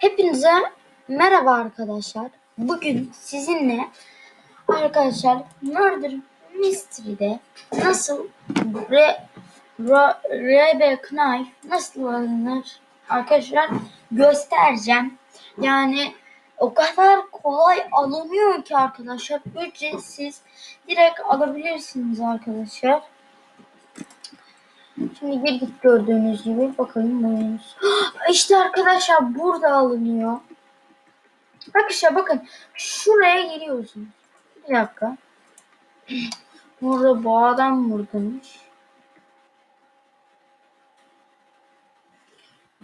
Hepinize merhaba arkadaşlar. Bugün sizinle arkadaşlar Murder Mystery'de nasıl Re, Re, Rebe Knife nasıl alınır arkadaşlar göstereceğim. Yani o kadar kolay alınıyor ki arkadaşlar ücretsiz direkt alabilirsiniz arkadaşlar. Şimdi girdik gördüğünüz gibi. Bakalım neymiş. İşte arkadaşlar burada alınıyor. Arkadaşlar bakın. Şuraya giriyorsunuz. Bir dakika. Burada bu adam buradaymış.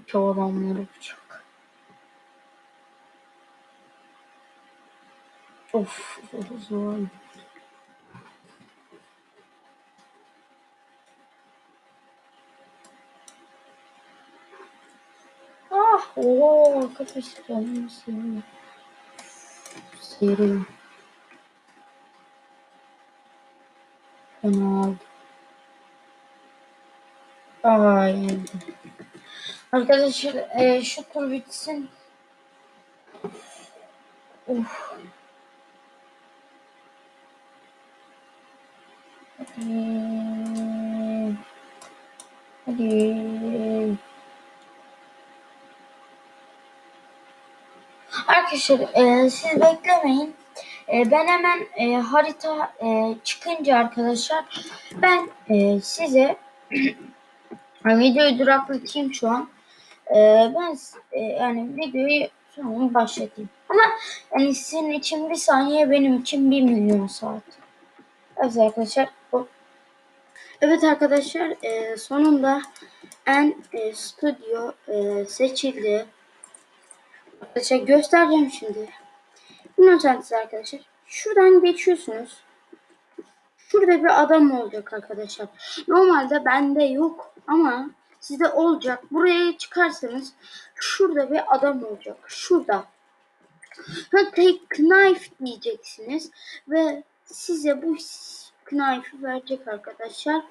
Çoğu adamları bıçak. Of zor. Ooo arkadaşlar canım seviyorum. Serum. Fena aldım. Ay. Arkadaşlar e, şu tur bitsin. Uf. Hadi. Hadi. Arkadaşlar e, siz beklemeyin. E, ben hemen e, harita e, çıkınca arkadaşlar ben e, size videoyu duraklatayım şu an. E, ben e, yani videoyu sonra başlatayım. Ama yani sizin için bir saniye benim için bir milyon saat. Evet arkadaşlar. Hop. Evet arkadaşlar e, sonunda en e, stüdyo e, seçildi. Arkadaşlar göstereceğim şimdi. İnançantısı arkadaşlar. Şuradan geçiyorsunuz. Şurada bir adam olacak arkadaşlar. Normalde bende yok ama sizde olacak. Buraya çıkarsanız şurada bir adam olacak. Şurada. Take knife diyeceksiniz ve size bu knife'ı verecek arkadaşlar.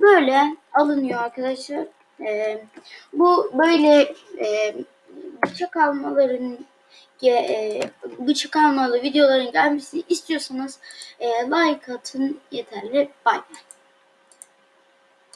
Böyle alınıyor arkadaşlar. Ee, bu böyle e, bıçak almaların e, bıçak almalı videoların gelmesini istiyorsanız e, like atın yeterli. Bye.